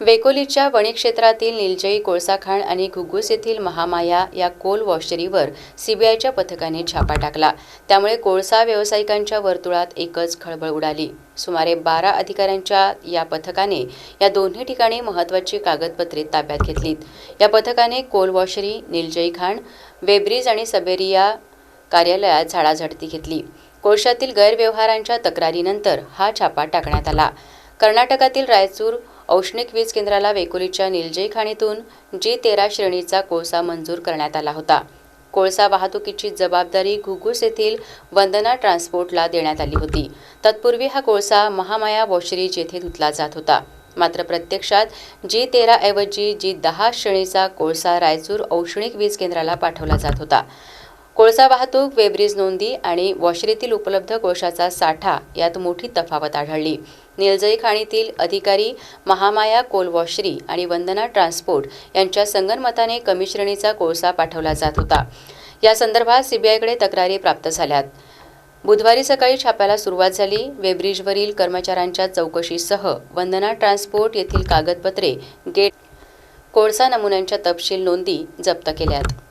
वेकोलीच्या वणिक्षेत्रातील निलजई कोळसाखाण आणि घुग्गुस येथील महामाया या कोल वॉशरीवर सीबीआयच्या पथकाने छापा टाकला. त्यामुळे कोळसा व्यावसायिकांच्या वर्तुळात एकच खळबळ उडाली. सुमारे बारा अधिकाऱ्यांच्या या पथकाने या दोन्ही ठिकाणी महत्त्वाची कागदपत्रे ताब्यात घेतलीत. या पथकाने कोल वॉशरी निलजई खाण वेब्रिज आणि सबेरिया कार्यालयात झाडाझडती घेतली. कोळशातील गैरव्यवहारांच्या तक्रारीनंतर हा छापा टाकण्यात आला. कर्नाटकातील रायचूर औष्णिक वीज केंद्राला वेकोलीच्या निलजई खाणीतून जी तेरा श्रेणीचा कोळसा मंजूर करण्यात आला होता. कोळसा वाहतुकीची जबाबदारी घुगुस येथील वंदना ट्रान्सपोर्टला देण्यात आली होती. तत्पूर्वी हा कोळसा महामाया वॉशरीज येथे धुतला जात होता. मात्र प्रत्यक्षात जी तेरा ऐवजी जी दहा श्रेणीचा कोळसा रायचूर औष्णिक वीज केंद्राला पाठवला जात होता. कोळसा वाहतूक वेब्रिज नोंदी आणि वॉशरीतील उपलब्ध कोळशाचा साठा यात मोठी तफावत आढळली. निलजई खाणीतील अधिकारी महामाया कोल वॉशरी आणि वंदना ट्रान्सपोर्ट यांच्या संगनमताने कमी श्रेणीचा कोळसा पाठवला जात होता. या संदर्भात सीबीआयकडे तक्रारी प्राप्त झाल्यात. बुधवारी सकाळी छाप्याला सुरुवात झाली. वेब्रिजवरील कर्मचाऱ्यांच्या चौकशीसह वंदना ट्रान्सपोर्ट येथील कागदपत्रे गेट कोळसा नमुन्यांच्या तपशील नोंदी जप्त केल्यात.